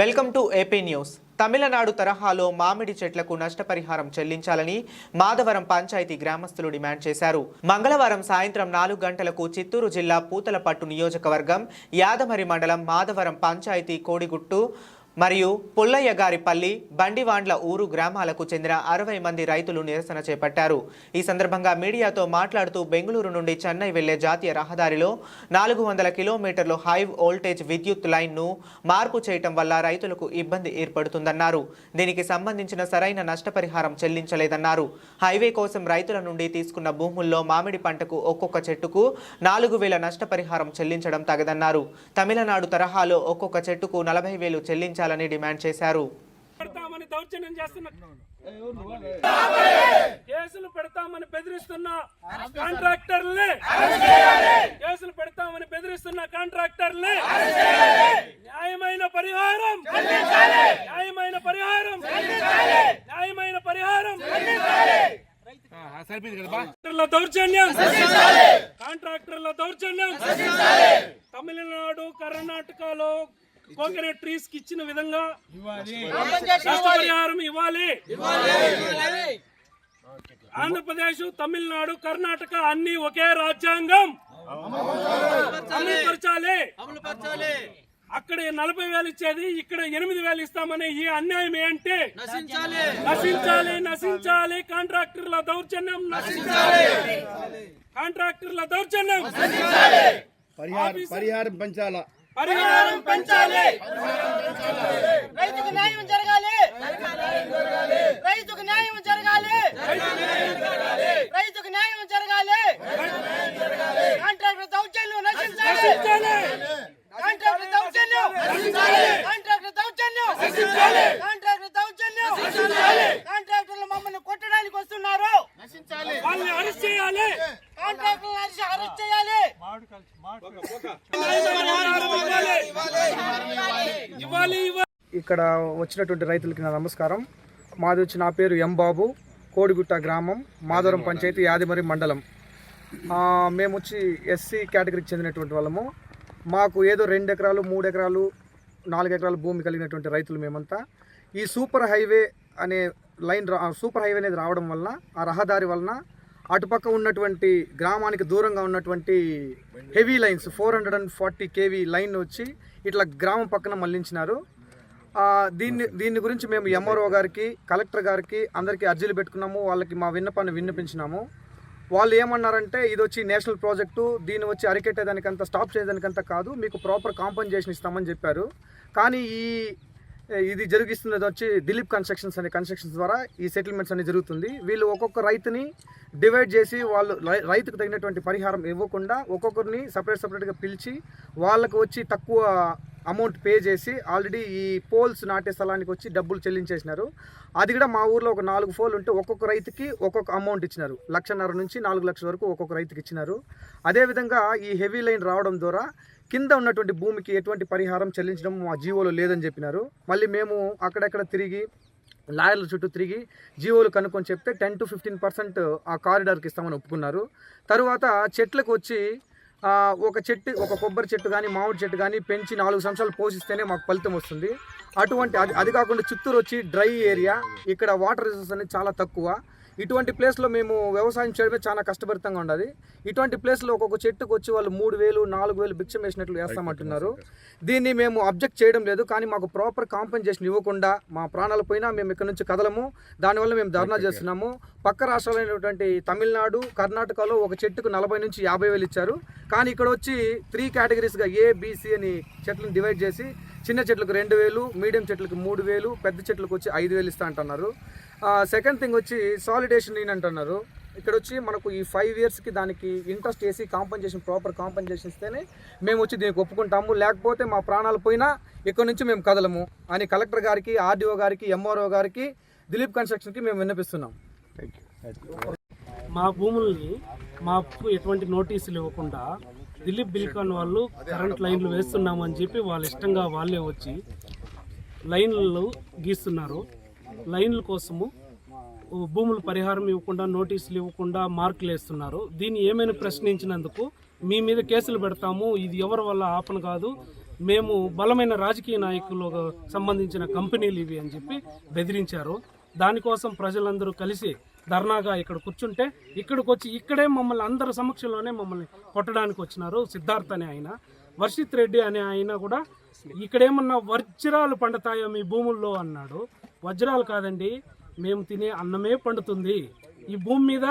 Welcome to AP news. Tamil Nadu తరహాలో మామిడి చెట్లకు నష్టపరిహారం చెల్లించాలని మాధవరం పంచాయతీ గ్రామస్తులు డిమాండ్ చేశారు. మంగళవారం సాయంత్రం నాలుగు గంటలకు చిత్తూరు జిల్లా పూతలపట్టు నియోజకవర్గం యాదమరి మండలం మాధవరం పంచాయతీ కోడిగుట్టు మరియు పుల్లయ్య గారిపల్లి బండివాండ్ల ఊరు గ్రామాలకు చెందిన అరవై మంది రైతులు నిరసన చేపట్టారు. ఈ సందర్భంగా మీడియాతో మాట్లాడుతూ బెంగళూరు నుండి చెన్నై వెళ్ళే జాతీయ రహదారిలో నాలుగు వందల కిలోమీటర్లు హై వోల్టేజ్ విద్యుత్ లైన్ను మార్పు చేయటం వల్ల రైతులకు ఇబ్బంది ఏర్పడుతుందన్నారు. దీనికి సంబంధించిన సరైన నష్టపరిహారం చెల్లించలేదన్నారు. హైవే కోసం రైతుల నుండి తీసుకున్న భూముల్లో మామిడి పంటకు ఒక్కొక్క చెట్టుకు నాలుగు వేల నష్టపరిహారం చెల్లించడం తగదన్నారు. తమిళనాడు తరహాలో ఒక్కొక్క చెట్టుకు నలభై వేలు చెల్లించాలని డిమాండ్ చేశారు. పెడతామని దౌర్జన్యం చేస్తున్న కేసులు పెడతామని బెదిరిస్తున్న కాంట్రాక్టర్లే. కేసులు పెడతామని బెదిరిస్తున్న కాంట్రాక్టర్లే. న్యాయమైన పరిహారం. న్యాయమైన పరిహారం. న్యాయమైన పరిహారం. కాంట్రాక్టర్ల దౌర్జన్యం. కాంట్రాక్టర్ల దౌర్జన్యం. తమిళనాడు కర్ణాటకలో కోకోనట్ ట్రీస్కి ఇచ్చిన విధంగా నష్టపరిహారం ఇవ్వాలి. ఆంధ్రప్రదేశ్ తమిళనాడు కర్ణాటక అన్ని ఒకే రాజ్యాంగం. అమలుపరచాలి అక్కడ నలభై వేలు ఇచ్చేది ఇక్కడ ఎనిమిది వేలు ఇస్తామనే ఈ అన్యాయం ఏంటి? నశించాలి. నశించాలి కాంట్రాక్టర్ల దౌర్జన్యం నశించాలి. కాంట్రాక్టర్ల దౌర్జన్యం పరిహారం పరిహారం పెంచాలా? పరిహారం పెంచాలి. రైతుకు న్యాయం జరగాలి. రైతుకు న్యాయం జరగాలి. రైతుకు న్యాయం జరగాలి. కాంట్రాక్టర్ దౌర్జన్యం నశించాలి. కాంట్రాక్టర్ దౌర్జన్యం కాంట్రాక్టర్ దౌర్జన్యం కాంట్రాక్టర్ దౌర్జన్యం కాంట్రాక్టర్లు మమ్మల్ని కొట్టడానికి వస్తున్నారు. వాళ్ళని అరెస్ట్ చేయాలి. అరెస్ట్ చేయాలి ఇక్కడ వచ్చినటువంటి రైతులకి నా నమస్కారం. మాది వచ్చి నా పేరు ఎం బాబు కోడిగుట్ట గ్రామం మాధవరం పంచాయతీ యాదిమరి మండలం. ఆ, మేము వచ్చి ఎస్సీ కేటగిరీకి చెందినటువంటి వాళ్ళము. మాకు ఏదో రెండు ఎకరాలు మూడు ఎకరాలు నాలుగు ఎకరాల భూమి కలిగినటువంటి రైతులు మేమంతా. ఈ సూపర్ హైవే అనే లైన్ రా సూపర్ హైవే అనేది రావడం వలన ఆ రహదారి వలన అటుపక్క ఉన్నటువంటి గ్రామానికి దూరంగా ఉన్నటువంటి heavy lines four hundred and forty KV line వచ్చి ఇట్లా గ్రామం పక్కన మళ్ళించినారు. దీన్ని దీని గురించి మేము ఎంఆర్ఓ గారికి కలెక్టర్ గారికి అందరికీ అర్జీలు పెట్టుకున్నాము. వాళ్ళకి మా విన్నపాన్ని విన్నపించినాము. వాళ్ళు ఏమన్నారంటే ఇది వచ్చి నేషనల్ ప్రాజెక్టు దీన్ని వచ్చి అరికెట్టేదానికంత స్టాప్ చేయడానికంత కాదు మీకు ప్రాపర్ కాంపన్సేషన్ ఇస్తామని చెప్పారు. కానీ ఈ ఇది జరిగిస్తున్నది వచ్చి దిలీప్ కన్స్ట్రక్షన్స్ అనే కన్స్ట్రక్షన్స్ ద్వారా ఈ సెటిల్మెంట్స్ అనేది జరుగుతుంది. వీళ్ళు ఒక్కొక్క రైతుని డివైడ్ చేసి వాళ్ళు రై- రైతుకు తగినటువంటి పరిహారం ఇవ్వకుండా ఒక్కొక్కరిని సపరేట్ సపరేట్గా పిలిచి వాళ్ళకు వచ్చి తక్కువ అమౌంట్ పే చేసి ఆల్రెడీ ఈ పోల్స్ నాటే స్థలానికి వచ్చి డబ్బులు చెల్లించేసినారు. అది కూడా మా ఊర్లో ఒక నాలుగు పోల్ ఉంటే ఒక్కొక్క రైతుకి ఒక్కొక్క అమౌంట్ ఇచ్చినారు. లక్షన్నర నుంచి నాలుగు లక్షల వరకు ఒక్కొక్క రైతుకి ఇచ్చినారు. అదేవిధంగా ఈ హెవీ లైన్ రావడం ద్వారా కింద ఉన్నటువంటి భూమికి ఎటువంటి పరిహారం చెల్లించడం మా జీవోలో లేదని చెప్పినారు. మళ్ళీ మేము అక్కడెక్కడ తిరిగి లాయర్ల చుట్టూ తిరిగి జీవోలు కనుక్కొని చెప్తే టెన్ టు ఫిఫ్టీన్ పర్సెంట్ ఆ కారిడార్కి ఇస్తామని ఒప్పుకున్నారు. తరువాత చెట్లకు వచ్చి ఒక చెట్టు ఒక కొబ్బరి చెట్టు కానీ మామిడి చెట్టు కానీ పెంచి నాలుగు సంవత్సరాలు పోషిస్తేనే మాకు ఫలితం వస్తుంది. అటువంటి అది అది కాకుండా చిత్తూరు వచ్చి డ్రై ఏరియా ఇక్కడ వాటర్ రిసోర్స్ అనేది చాలా తక్కువ. ఇటువంటి ప్లేస్లో మేము వ్యవసాయం చేయడమే చాలా కష్టభరితంగా ఉండదు. ఇటువంటి ప్లేస్లో ఒక్కొక్క చెట్టుకు వచ్చి వాళ్ళు మూడు వేలు నాలుగు వేలు భిక్షం వేసినట్లు వేస్తామంటున్నారు. దీన్ని మేము అబ్జెక్ట్ చేయడం లేదు కానీ మాకు ప్రాపర్ కాంపెన్సేషన్ ఇవ్వకుండా మా ప్రాణాలు పోయినా మేము ఇక్కడ నుంచి కదలము. దానివల్ల మేము ధర్నా చేస్తున్నాము. పక్క రాష్ట్రాలైనటువంటి తమిళనాడు కర్ణాటకలో ఒక చెట్టుకు నలభై నుంచి యాభై వేలు ఇచ్చారు. కానీ ఇక్కడ వచ్చి త్రీ కేటగిరీస్గా ఏబీసీ అని చెట్లను డివైడ్ చేసి చిన్న చెట్లకు రెండు వేలు మీడియం చెట్లకు మూడు వేలు పెద్ద చెట్లకు వచ్చి ఐదు వేలు ఇస్తా అంటున్నారు. సెకండ్ థింగ్ వచ్చి సాలిడేషన్ ఇన్ అంటున్నారు. ఇక్కడ వచ్చి మనకు ఈ ఫైవ్ ఇయర్స్కి దానికి ఇంట్రెస్ట్ వేసి కాంపన్సేషన్ ప్రాపర్ కాంపన్సేషన్ ఇస్తేనే మేము వచ్చి దీనికి ఒప్పుకుంటాము. లేకపోతే మా ప్రాణాలు పోయినా ఇక్కడ నుంచి మేము కదలము అని కలెక్టర్ గారికి ఆర్డీఓ గారికి ఎంఆర్ఓ గారికి దిలీప్ కన్స్ట్రక్షన్కి మేము విన్నపిస్తున్నాం. మా భూముల్ని మాకు ఎటువంటి నోటీసులు ఇవ్వకుండా దిలీప్ బిల్కాన్ వాళ్ళు కరెంట్ లైన్లు వేస్తున్నామని చెప్పి వాళ్ళ ఇష్టంగా వాళ్ళే వచ్చి లైన్లు గీస్తున్నారు. లైన్ల కోసము భూములు పరిహారం ఇవ్వకుండా నోటీసులు ఇవ్వకుండా మార్కులు వేస్తున్నారు. దీన్ని ఏమైనా ప్రశ్నించినందుకు మీ మీద కేసులు పెడతాము. ఇది ఎవరి వల్ల ఆపన కాదు. మేము బలమైన రాజకీయ నాయకులకు సంబంధించిన కంపెనీలు ఇవి అని చెప్పి బెదిరించారు. దానికోసం ప్రజలందరూ కలిసి ధర్నాగా ఇక్కడ కూర్చుంటే ఇక్కడికి వచ్చి ఇక్కడే మమ్మల్ని అందరి సమక్షంలోనే మమ్మల్ని కొట్టడానికి వచ్చినారు సిద్ధార్థ్ అనే ఆయన వర్షిత్ రెడ్డి అనే ఆయన కూడా ఇక్కడేమన్నా వజ్రాలు పండుతాయో మీ భూముల్లో అన్నాడు. వజ్రాలు కాదండి మేము తినే అన్నమే పండుతుంది. ఈ భూమి మీద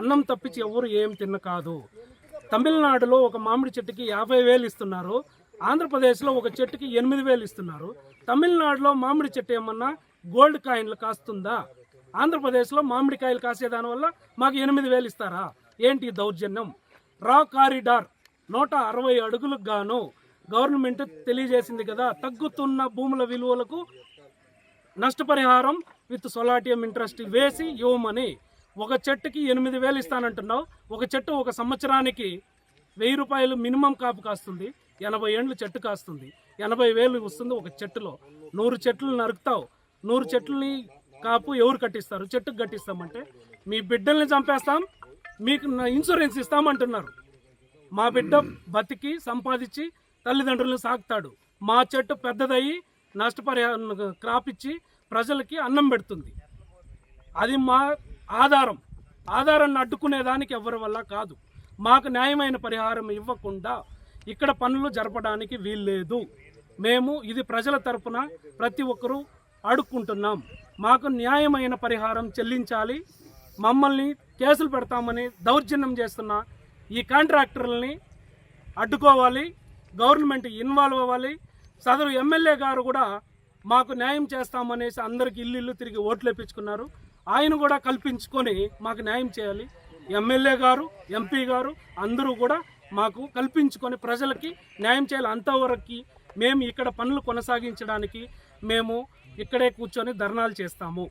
అన్నం తప్పించి ఎవరు ఏం తిన్న కాదు తమిళనాడులో ఒక మామిడి చెట్టుకి యాభై వేలు ఇస్తున్నారు. ఆంధ్రప్రదేశ్లో ఒక చెట్టుకి ఎనిమిది వేలు ఇస్తున్నారు. తమిళనాడులో మామిడి చెట్టు ఏమన్నా గోల్డ్ కాయిన్లు కాస్తుందా? ఆంధ్రప్రదేశ్లో మామిడికాయలు కాసే దానివల్ల మాకు ఎనిమిది వేలు ఇస్తారా? ఏంటి దౌర్జన్యం? రా కారిడార్ నూట అరవై అడుగులకు గాను గవర్నమెంట్ తెలియజేసింది కదా తగ్గుతున్న భూముల విలువలకు నష్టపరిహారం విత్ సొలాటియం ఇంట్రెస్ట్ వేసి ఇవ్వమని. ఒక చెట్టుకి ఎనిమిది వేలు ఇస్తానంటున్నావు. ఒక చెట్టు ఒక సంవత్సరానికి వెయ్యి రూపాయలు మినిమం కాపు కాస్తుంది. ఎనభై ఏండ్లు చెట్టు కాస్తుంది. ఎనభై వేలు వస్తుంది ఒక చెట్టులో. నూరు చెట్లు నరుకుతావు. నూరు చెట్లని కాపు ఎవరు కట్టిస్తారు? చెట్టుకు కట్టిస్తామంటే మీ బిడ్డల్ని చంపేస్తాం మీకు నా ఇన్సూరెన్స్ ఇస్తామంటున్నారు మా బిడ్డ బతికి సంపాదించి తల్లిదండ్రులను సాగుతాడు మా చెట్టు పెద్దదయ్యి నష్టపరిహారం క్రాప్ ఇచ్చి ప్రజలకి అన్నం పెడుతుంది. అది మా ఆధారం. ఆధారాన్ని అడ్డుకునేదానికి ఎవరి వల్ల కాదు. మాకు న్యాయమైన పరిహారం ఇవ్వకుండా ఇక్కడ పనులు జరపడానికి వీల్లేదు. మేము ఇది ప్రజల తరపున ప్రతి ఒక్కరూ అడుక్కుంటున్నాం మాకు న్యాయమైన పరిహారం చెల్లించాలి. మమ్మల్ని కేసులు పెడతామని దౌర్జన్యం చేస్తున్న ఈ కాంట్రాక్టర్లని అడ్డుకోవాలి. గవర్నమెంట్ ఇన్వాల్వ్ అవ్వాలి. సదరు ఎమ్మెల్యే గారు కూడా మాకు న్యాయం చేస్తామనేసి అందరికి ఇల్లు ఇల్లు తిరిగి ఓట్లు వేపించుకున్నారు. ఆయన కూడా కల్పించుకొని మాకు న్యాయం చేయాలి. ఎమ్మెల్యే గారు ఎంపీ గారు అందరూ కూడా మాకు కల్పించుకొని ప్రజలకి న్యాయం చేయాలి. అంతవరకు మేము ఇక్కడ పనులు కొనసాగించడానికి మేము ఇక్కడే కూర్చొని ధర్నాలు చేస్తాము.